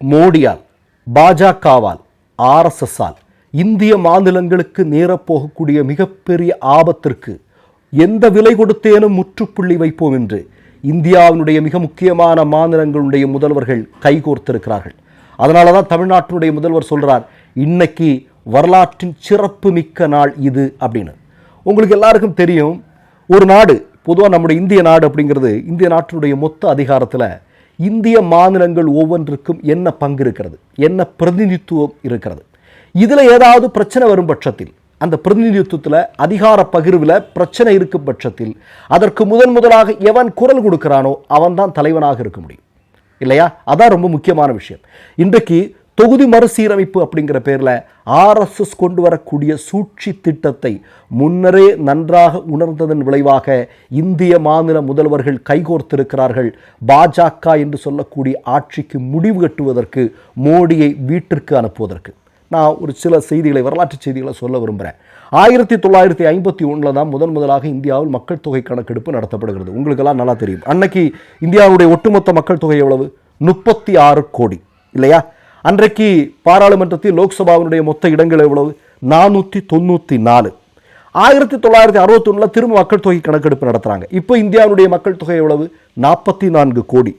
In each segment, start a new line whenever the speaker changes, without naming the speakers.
மோடியால் பாஜகவால் ஆர்எஸ்எஸ்ஸால் இந்திய மாநிலங்களுக்கு நேரப்போகக்கூடிய மிகப்பெரிய ஆபத்திற்கு எந்த விலை கொடுத்தேனும் முற்றுப்புள்ளி வைப்போம் என்று இந்தியாவினுடைய மிக முக்கியமான மாநிலங்களுடைய முதல்வர்கள் கைகோர்த்திருக்கிறார்கள். அதனால தான் தமிழ்நாட்டினுடைய முதல்வர் சொல்கிறார் இன்னைக்கு வரலாற்றின் சிறப்பு மிக்க நாள் இது அப்படின்னு. உங்களுக்கு எல்லாருக்கும் தெரியும் ஒரு நாடு பொதுவாக நம்முடைய இந்திய நாடு அப்படிங்கிறது இந்திய நாட்டினுடைய மொத்த அதிகாரத்தில் இந்திய மாநிலங்கள் ஒவ்வொன்றுக்கும் என்ன பங்கு இருக்கிறது? என்ன பிரதிநிதித்துவம் இருக்கிறது? இதில் ஏதாவது பிரச்சனை வரும் பட்சத்தில் அந்த பிரதிநிதித்துவத்தில் அதிகார பகிர்வில் பிரச்சனை இருக்கும் பட்சத்தில் அதற்கு முதன் முதலாக எவன் குரல் கொடுக்கிறானோ அவன்தான் தலைவனாக இருக்க முடியும். இல்லையா? அதான் ரொம்ப முக்கியமான விஷயம். இன்றைக்கு தொகுதி மறுசீரமைப்பு அப்படிங்கிற பேரில் ஆர்எஸ்எஸ் கொண்டு வரக்கூடிய சூழ்ச்சி திட்டத்தை முன்னரே நன்றாக உணர்ந்ததன் விளைவாக இந்திய மாநில முதல்வர்கள் கைகோர்த்திருக்கிறார்கள். பாஜக என்று சொல்லக்கூடிய ஆட்சிக்கு முடிவு கட்டுவதற்கு மோடியை வீட்டிற்கு அனுப்புவதற்கு. நான் ஒரு சில செய்திகளை வரலாற்று செய்திகளை சொல்ல விரும்புகிறேன் ஆயிரத்தி தொள்ளாயிரத்தி ஐம்பத்தி ஒன்றில் தான் முதன் முதலாக இந்தியாவில் மக்கள் தொகை கணக்கெடுப்பு நடத்தப்படுகிறது. உங்களுக்கெல்லாம் நல்லா தெரியும். அன்னைக்கு இந்தியாவுடைய ஒட்டுமொத்த மக்கள் தொகை எவ்வளவு? முப்பத்தி ஆறு கோடி. இல்லையா? அன்றைக்கு பாராளுமன்றத்தில் லோக்சபாவினுடைய மொத்த இடங்கள் எவ்வளவு? நானூற்றி தொண்ணூற்றி நாலு. ஆயிரத்தி தொள்ளாயிரத்தி அறுபத்தொன்னில் திரும்ப மக்கள் தொகை கணக்கெடுப்பு நடத்துகிறாங்க இப்போ இந்தியாவுடைய மக்கள் தொகை எவ்வளவு? நாற்பத்தி நான்கு கோடி.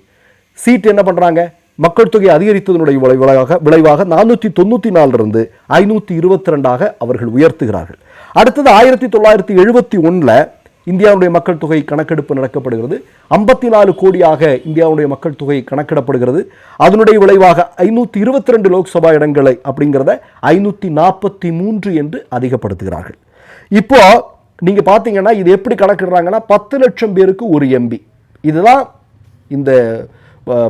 சீட் என்ன பண்ணுறாங்க மக்கள் தொகை அதிகரித்ததனுடைய விளைவாக விளைவாக நானூற்றி தொண்ணூற்றி நாலிலிருந்து ஐநூற்றி இருபத்தி ரெண்டாக அவர்கள் உயர்த்துகிறார்கள். அடுத்தது ஆயிரத்தி தொள்ளாயிரத்தி எழுபத்தி ஒன்றில் இந்தியாவுடைய மக்கள் தொகை கணக்கெடுப்பு நடக்கப்படுகிறது. ஐம்பத்தி நாலு கோடியாக இந்தியாவுடைய மக்கள் தொகை கணக்கிடப்படுகிறது. அதனுடைய விளைவாக ஐநூற்றி இருபத்தி ரெண்டு லோக்சபா இடங்களை அப்படிங்கிறத ஐநூற்றி நாற்பத்தி மூன்று என்று அதிகப்படுத்துகிறார்கள். இப்போ நீங்கள் பார்த்தீங்கன்னா இது எப்படி கணக்கிடுறாங்கன்னா பத்து லட்சம் பேருக்கு ஒரு எம்பி இதுதான் இந்த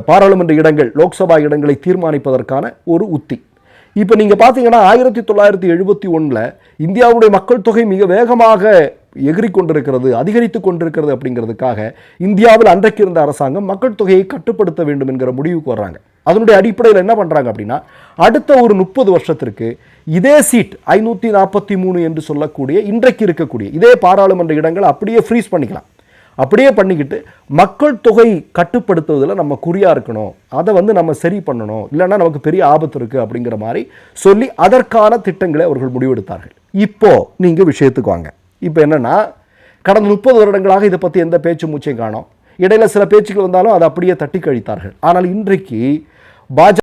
பாராளுமன்ற இடங்கள் லோக்சபா இடங்களை தீர்மானிப்பதற்கான ஒரு உத்தி. இப்போ நீங்கள் பார்த்தீங்கன்னா ஆயிரத்தி தொள்ளாயிரத்தி எழுபத்தி ஒன்றில் இந்தியாவுடைய மக்கள் தொகை மிக வேகமாக எகிரி கொண்டிருக்கிறது அதிகரித்து கொண்டிருக்கிறது அப்படிங்கிறதுக்காக இந்தியாவில் அன்றைக்கு இருந்த அரசாங்கம் மக்கள் தொகையை கட்டுப்படுத்த வேண்டும் என்கிற முடிவுக்கு வர்றாங்க. அதனுடைய அடிப்படையில் என்ன பண்ணுறாங்க அப்படின்னா அடுத்த ஒரு முப்பது வருஷத்திற்கு இதே சீட் ஐநூற்றி நாற்பத்தி மூணு என்று சொல்லக்கூடிய இன்றைக்கு இருக்கக்கூடிய இதே பாராளுமன்ற இடங்களை அப்படியே ஃப்ரீஸ் பண்ணிக்கலாம். அப்படியே பண்ணிக்கிட்டு மக்கள் தொகை கட்டுப்படுத்துவதில் நம்ம குறியாக இருக்கணும். அதை வந்து நம்ம சரி பண்ணணும். இல்லைன்னா நமக்கு பெரிய ஆபத்து இருக்குது அப்படிங்கிற மாதிரி சொல்லி அதற்கான திட்டங்களை அவர்கள் முடிவெடுத்தார்கள். இப்போ நீங்கள் விஷயத்துக்கு வாங்க. இப்போ என்னன்னா கடந்த முப்பது வருடங்களாக இதை பற்றி எந்த பேச்சு மூச்சையும் காணோம். இடையில சில பேச்சுக்கள் வந்தாலும் அதை அப்படியே தட்டி கழித்தார்கள். ஆனால் இன்றைக்கு பாஜக